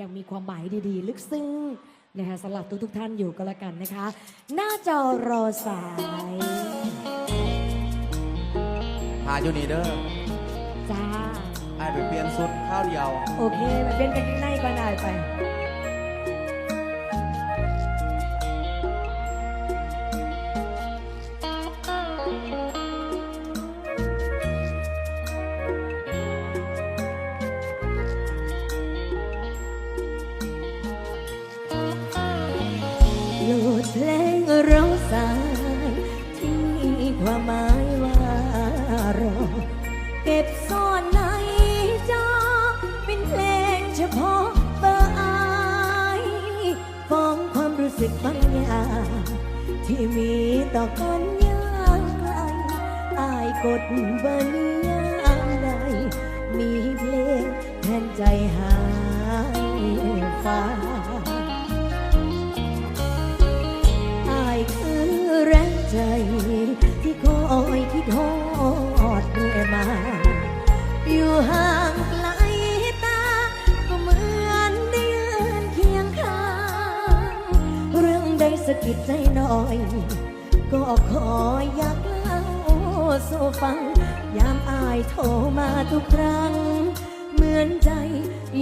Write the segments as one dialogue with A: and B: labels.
A: ยังมีความหมายดีๆ ลึกซึ้งนะคะสำหรับทุกๆท่านอยู่ก็แล้วกันนะคะ หน้าจอรอสาย
B: หาอยู่นี่เด้อ
A: จ้า
B: ไอ้ายไปเปลี่ยนสุดข้าวเดียว
A: โอเคไปเป็นกันข้างในก่อนได้ไป โหลดเพลงร้องสายที่มีความหมายว่ารอเก็บซ่อนในจอเป็นเพลงเฉพาะเบอร์อายฟ้องความรู้สึกบางอย่างที่มีต่อกันย่างไกลอายกดเบอร์นี้ยา ใจที่คอยคิดฮอดเรื่อยมา อยู่ห่างไกลตา ก็เหมือนได้ยืนเคียงข้าง เรื่องใดสะกิดใจหน่อย ก็ขออยากเล่าสู่ฟัง ยามอายโทรมาทุกครั้ง เหมือนใจ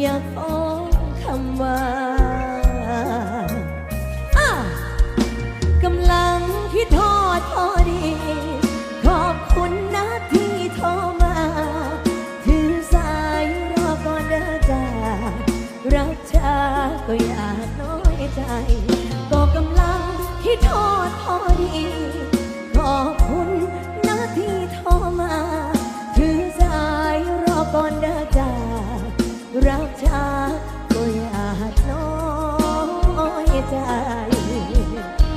A: อยากฟ้องคำว่า ก็อยากน้อยใจ ก็กำลังคิดทอดพอดี ขอบคุณนะที่โทรมา ถือสายรอก่อนเด้อจ้ารักชาก็อยากน้อยใจ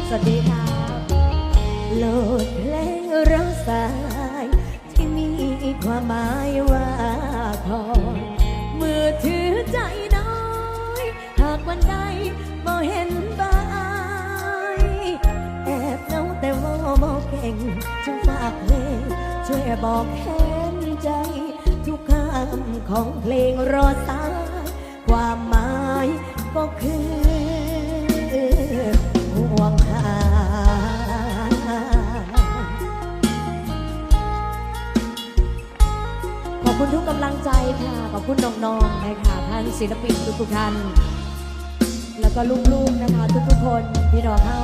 A: สวัสดีครับโหลดเพลงรักสายที่มีความหมาย บอกแทนใจ ทุกคำของเพลงรอสายความหมายก็คือห่วงหาขอบคุณทุกกำลังใจค่ะ ขอบคุณน้องๆนะคะท่านศิลปินทุกๆท่านแล้วก็ลูกๆนะคะทุกๆคนพี่น้องเข้า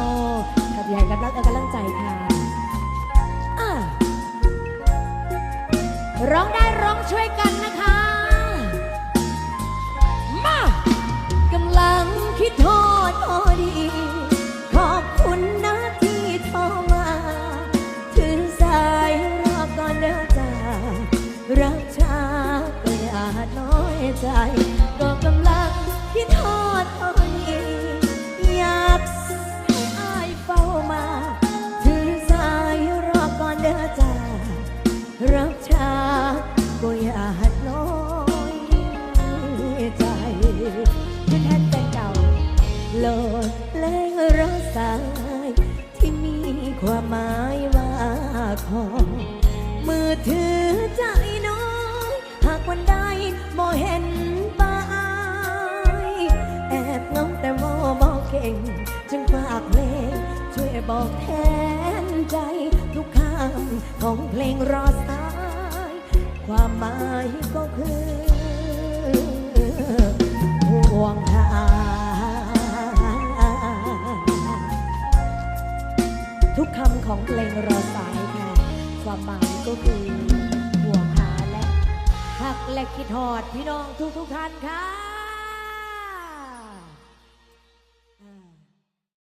A: มือถือใจน้อยหากวันใดบ่เห็นบายแอบเงาแต่ว่าบ่เก่ง จึงฝากเพลง ช่วยบอกแทนใจ ทุกคำของเพลงรอสาย ความหมายก็คือห่วงหาทุกคำของเพลงรอสาย ความหมายก็คือหัวขาและหักและคิดหอดพี่น้องทุกทุกๆท่านค่ะ